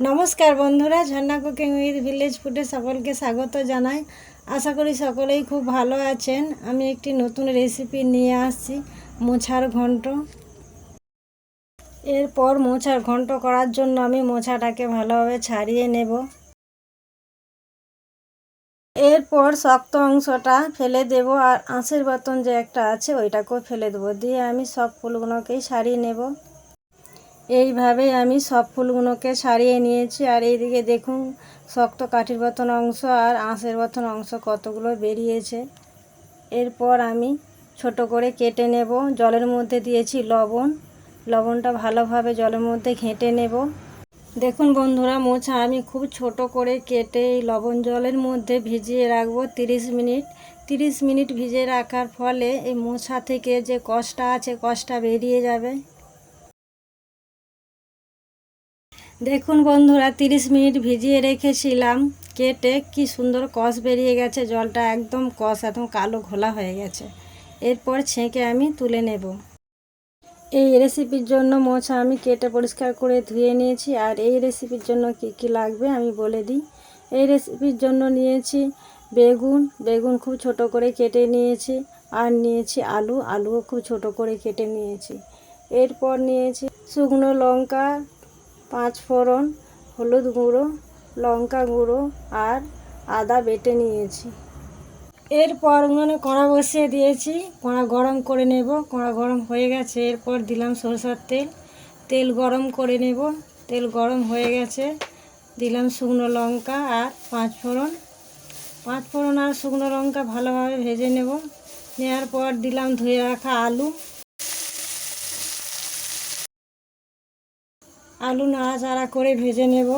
নমস্কার বন্ধুরা, ঝর্ণা cooking with village ফুডে সকলকে স্বাগত জানাই। আশা করি সকলেই খুব ভালো আছেন। আমি একটি নতুন রেসিপি নিয়ে আসছি, মোছার ঘন্ট। এরপর মোছার ঘন্ট করার জন্য আমি মোছাটাকে ভালোভাবে ছাড়িয়ে নেব। এরপর শক্ত অংশটা ফেলে দেব আর আঁশের বাতন যে একটা আছে ওইটাকেও ফেলে দেবো। দিয়ে আমি সব ফুলগুলোকেই ছাড়িয়ে নেব। এইভাবেই আমি সব ফুলগুলোকে সারিয়ে নিয়েছি। আর এইদিকে দেখুন, শক্ত কাঠির বতন অংশ আর আঁশের বতন অংশ কতগুলো বেরিয়েছে। এরপর আমি ছোট করে কেটে নেব। জলের মধ্যে দিয়েছি লবণ। লবণটা ভালোভাবে জলের মধ্যে ঘেঁটে নেব। দেখুন বন্ধুরা, মোছা আমি খুব ছোট করে কেটে এই লবণ জলের মধ্যে ভিজিয়ে রাখব তিরিশ মিনিট। তিরিশ মিনিট ভিজিয়ে রাখার ফলে এই মোছা থেকে যে কষটা আছে কষটা বেরিয়ে যাবে। দেখুন বন্ধুরা, তিরিশ মিনিট ভিজিয়ে রেখেছিলাম, কেটে কি সুন্দর কষ বেরিয়ে গেছে, জলটা একদম কষ, একদম কালো ঘোলা হয়ে গেছে। এরপর ছেঁকে আমি তুলে নেব। এই রেসিপির জন্য মোছা আমি কেটে পরিষ্কার করে ধুয়ে নিয়েছি, আর এই রেসিপির জন্য কি কি লাগবে আমি বলে দিই। এই রেসিপির জন্য নিয়েছি বেগুন বেগুন খুব ছোট করে কেটে নিয়েছি, আর নিয়েছি আলু, আলুও খুব ছোট করে কেটে নিয়েছি। এরপর নিয়েছি শুকনো লঙ্কা পাঁচ ফোড়ন, হলুদ গুঁড়ো, লঙ্কা গুঁড়ো আর আদা বেটে নিয়েছি। এরপর মানে কড়া বসিয়ে দিয়েছি। কড়া গরম করে নেব। কড়া গরম হয়ে গেছে। এরপর দিলাম সরষার তেল। তেল গরম করে নেব। তেল গরম হয়ে গেছে। দিলাম শুকনো লঙ্কা আর পাঁচ ফোড়ন। পাঁচ ফোড়ন আর শুকনো লঙ্কা ভালোভাবে ভেজে নেব। নেওয়ার পর দিলাম ধুয়ে রাখা আলু। আলু নাড়াচাড়া করে ভেজে নেব।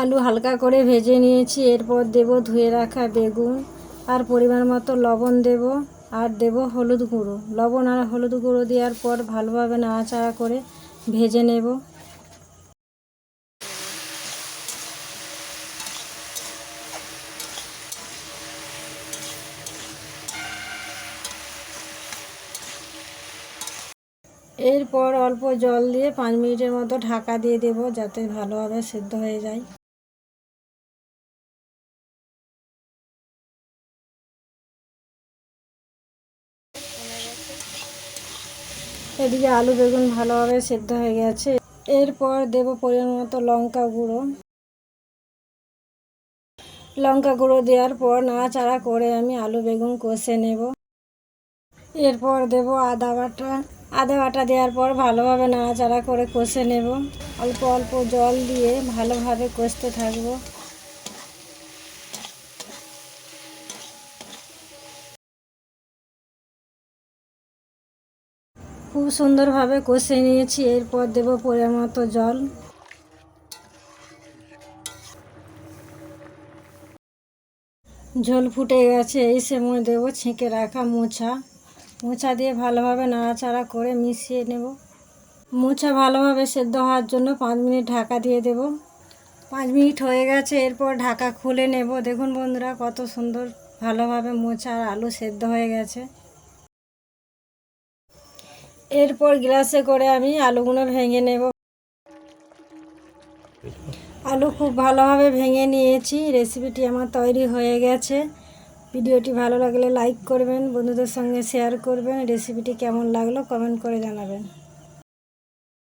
আলু হালকা করে ভেজে নিয়েছি, এরপর দেব ধুয়ে রাখা বেগুন, আর পরিমাণ মতো লবণ দেব, আর দেব হলুদ গুঁড়ো। লবণ আর হলুদ গুঁড়ো দেওয়ার পর ভালোভাবে নাড়াচাড়া করে ভেজে নেব। এরপর অল্প জল দিয়ে পাঁচ মিনিটের মতো ঢাকা দিয়ে দেব যাতে ভালোভাবে সেদ্ধ হয়ে যায়। এদিকে আলু বেগুন ভালোভাবে সেদ্ধ হয়ে গেছে। এরপর দেব পরিমাণ মতো লঙ্কা গুঁড়ো। লঙ্কা গুঁড়ো দেওয়ার পর নাড়াচাড়া করে আমি আলু বেগুন কষে নেব। এরপর দেব আদা বাটা। আদা বাটা দেওয়ার পর ভালোভাবে নাড়াচাড়া করে কষে নেব। অল্প অল্প জল দিয়ে ভালোভাবে কষতে থাকব। খুব সুন্দরভাবে কষে নিয়েছি, এরপর দেব পরিমাণ মতো জল। ঝোল ফুটে গেছে, এই সময় দেবো ছেঁকে রাখা মোছা মোছা দিয়ে ভালোভাবে নাড়াচাড়া করে মিশিয়ে নেব। মোছা ভালোভাবে সেদ্ধ হওয়ার জন্য পাঁচ মিনিট ঢাকা দিয়ে দেব। পাঁচ মিনিট হয়ে গেছে, এরপর ঢাকা খুলে নেব। দেখুন বন্ধুরা, কত সুন্দর ভালোভাবে মোছা আর আলু সেদ্ধ হয়ে গেছে। এরপর গ্লাসে করে আমি আলুগুলো ভেঙে নেব। আলু খুব ভালোভাবে ভেঙে নিয়েছি, রেসিপিটি আমার তৈরি হয়ে গেছে। ভিডিওটি ভালো লাগলে লাইক করবেন, বন্ধুদের সঙ্গে শেয়ার করবেন, রেসিপিটি কেমন লাগল কমেন্ট করে জানাবেন।